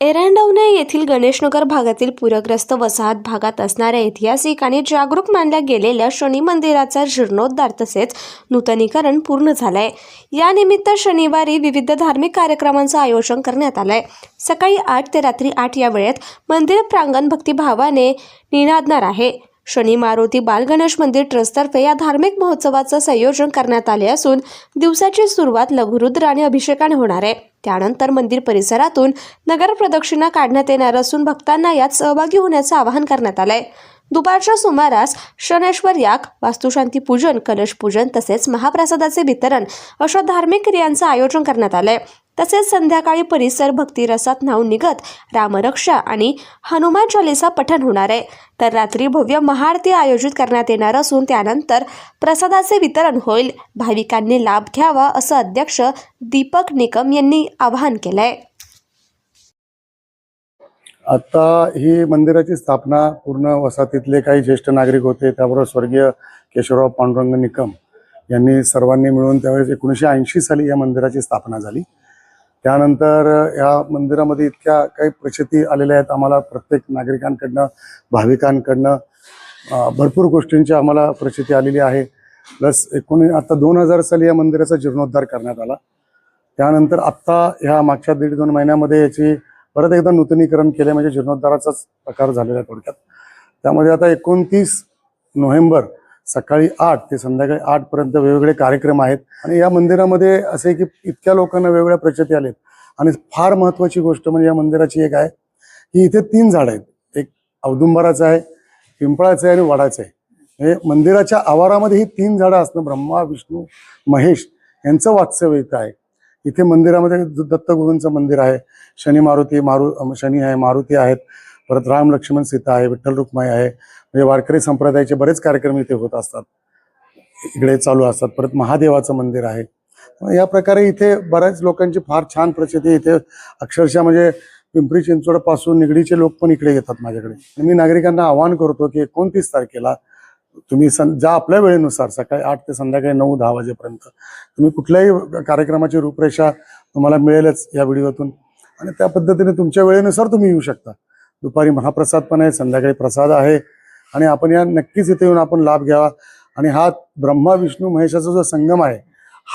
एरंडवणे येथील गणेशनगर भागातील पूरग्रस्त वसाहत भागात असणाऱ्या ऐतिहासिक आणि जागरूक मानल्या गेलेल्या शनी मंदिराचा जीर्णोद्धार तसेच नूतनीकरण पूर्ण झालंय. यानिमित्त शनिवारी विविध धार्मिक कार्यक्रमांचं आयोजन करण्यात आलंय. सकाळी आठ ते रात्री आठ या वेळेत मंदिर प्रांगण भक्तिभावाने निनादणार आहे. शनी मारुती बालगणेश मंदिर ट्रस्टतर्फे या धार्मिक महोत्सवाचं संयोजन करण्यात आले असून दिवसाची सुरुवात लघुरुद्र आणि अभिषेकाने होणार आहे. त्यानंतर मंदिर परिसरातून नगर प्रदक्षिणा काढण्यात येणार असून भक्तांना यात सहभागी होण्याचं आवाहन करण्यात आलंय. दुपारच्या सुमारास शनेश्वर याग वास्तुशांती पूजन कलश पूजन तसेच महाप्रसादाचे वितरण अशा धार्मिक क्रियांचं आयोजन करण्यात आलंय. तसेच संध्याकाळी परिसर भक्तिरसात न्हावून निघत रामरक्षा आणि हनुमान चालिसा पठण होणार आहे. तर रात्री भव्य महाआरती आयोजित करण्यात येणार असून त्यानंतर प्रसादाचे वितरण होईल. भाविकांनी लाभ घ्यावा असं अध्यक्ष दीपक निकम यांनी आवाहन केलंय. आता ही मंदिराची स्थापना पूर्ण वसाहतीतले काही ज्येष्ठ नागरिक होते त्याबरोबर स्वर्गीय केशवराव पांडुरंग निकम यांनी सर्वांनी मिळून त्यावेळेस एकोणीसशे ऐंशी साली या मंदिराची स्थापना झाली. त्यानंतर या मंदिरामध्ये इतक्या काही प्रचिती आलेल्या आहेत आम्हाला प्रत्येक नागरिकांकडनं भाविकांकडनं. भरपूर गोष्टींची आम्हाला प्रचिती आलेली आहे. प्लस एकोणी आता दोन हजार साली या मंदिराचा जीर्णोद्धार करण्यात आला. त्यानंतर आत्ता ह्या मागच्या दीड दोन महिन्यामध्ये याची परत एकदा नूतनीकरण केले म्हणजे जीर्णोद्धाराचाच प्रकार झालेला आहे थोडक्यात. त्यामध्ये आता एकोणतीस नोव्हेंबर सकाळी आठ ते संध्याकाळी आठ पर्यंत वेगवेगळे कार्यक्रम आहेत. आणि या मंदिरामध्ये असे की इतक्या लोकांना वेगवेगळ्या प्रचिती आलेत. आणि फार महत्वाची गोष्ट म्हणजे या मंदिराची एक आहे की इथे तीन झाडं आहेत. एक औदुंबराचं आहे पिंपळाचं आहे आणि वडाचं आहे. हे मंदिराच्या आवारामध्ये ही तीन झाडं असणं ब्रह्मा विष्णू महेश यांचं वास्तव्य इथं आहे. इथे मंदिरामध्ये दत्तगुरूंचं मंदिर आहे. शनी मारुती मारु शनी आहे मारुती आहेत. परत राम लक्ष्मण सीता आहे विठ्ठल रुक्माई आहे. म्हणजे वारकरी संप्रदायाचे बरेच कार्यक्रम इथे होत असतात. इकडे चालू असतात. परत महादेवाचं मंदिर आहे. या प्रकारे इथे बऱ्याच लोकांची फार छान प्रसिद्धी इथे अक्षरशः म्हणजे पिंपरी चिंचवडपासून निगडीचे लोक पण इकडे येतात माझ्याकडे. मी नागरिकांना आवाहन करतो की एकोणतीस तारखेला तुम्ही सं ज्या आपल्या वेळेनुसार सकाळी आठ ते संध्याकाळी नऊ दहा वाजेपर्यंत. तुम्ही कुठल्याही कार्यक्रमाची रूपरेषा तुम्हाला मिळेलच या व्हिडिओतून. आणि त्या पद्धतीने तुमच्या वेळेनुसार तुम्ही येऊ शकता. दुपारी महाप्रसाद पण आहे संध्याकाळी प्रसाद आहे. आणि आपण या नक्कीच इथे येऊन आपण लाभ घ्यावा. आणि हा ब्रह्मा विष्णू महेशाचा जो संगम आहे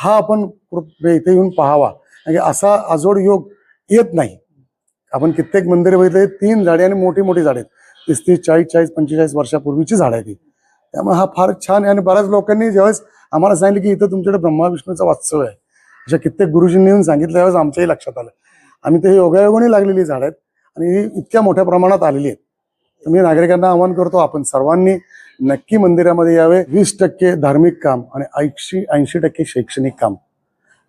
हा आपण कृ- इथे येऊन पाहावा. म्हणजे असा आजोड योग येत नाही. आपण कित्येक मंदिरे बघितले तीन झाडे आणि मोठी मोठी झाडे आहेत. तीस तीस चाळीस चाळीस पंचेचाळीस वर्षापूर्वीची झाडं आहे ती त्यामुळे हा फार छान आहे आणि बऱ्याच लोकांनी ज्यावेळेस आम्हाला सांगितलं की इथं तुमच्याकडे ब्रह्मा विष्णूचा वास्तव्य आहे. अशा कित्येक गुरुजींनी येऊन सांगितलं त्यावेळेस आमच्याही लक्षात आलं. आम्ही ते योगायोगाने लागलेली झाडं आहेत. आणि ही इतक्या मोठ्या प्रमाणात आलेली आहेत. मी नागरिकांना आवाहन करतो आपण सर्वांनी नक्की मंदिरामध्ये यावे. वीस टक्के धार्मिक काम आणि ऐंशी ऐंशी टक्के शैक्षणिक काम.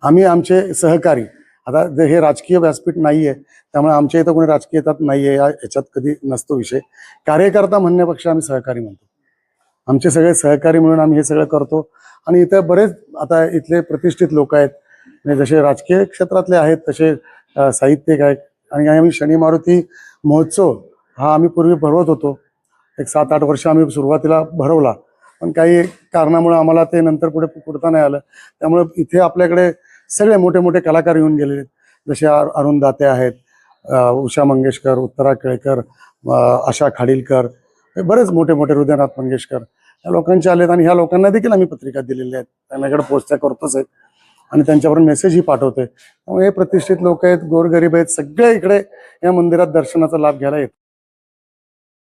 आम्ही आमचे सहकारी आता जे हे राजकीय व्यासपीठ नाही आहे त्यामुळे आमच्या इथं कोणी राजकीयतात आहे या याच्यात कधी नसतो विषय. कार्यकर्ता म्हणण्यापेक्षा आम्ही सहकारी म्हणतो. आमचे सगळे सहकारी म्हणून आम्ही हे सगळं करतो. आणि इथं बरेच आता इथले प्रतिष्ठित लोक आहेत म्हणजे जसे राजकीय क्षेत्रातले आहेत तसे साहित्यिक आहेत. आणि आम्ही शनी मारुती महोत्सव हा आम्ही पूर्वी भरवत होतो. एक सात आठ वर्ष आम्ही सुरुवातीला भरवला. पण काही कारणामुळे आम्हाला ते नंतर पुढे पुढता नाही आलं. त्यामुळे इथे आपल्याकडे सगळे मोठे मोठे कलाकार येऊन गेलेले जसे अरुण दाते आहेत उषा मंगेशकर उत्तरा केळकर आशा खाडीलकर हे बरेच मोठे मोठे हृदयनाथ मंगेशकर. या लोकांचे आलेत आणि ह्या लोकांना देखील आम्ही पत्रिका दिलेल्या आहेत. त्यांच्याकडे पोचत्या करतोच आहेत. आणि त्यांच्यावर मेसेजही पाठवतोय. त्यामुळे हे प्रतिष्ठित लोक आहेत गोरगरीब आहेत सगळे इकडे या मंदिरात दर्शनाचा लाभ घ्यायला येतो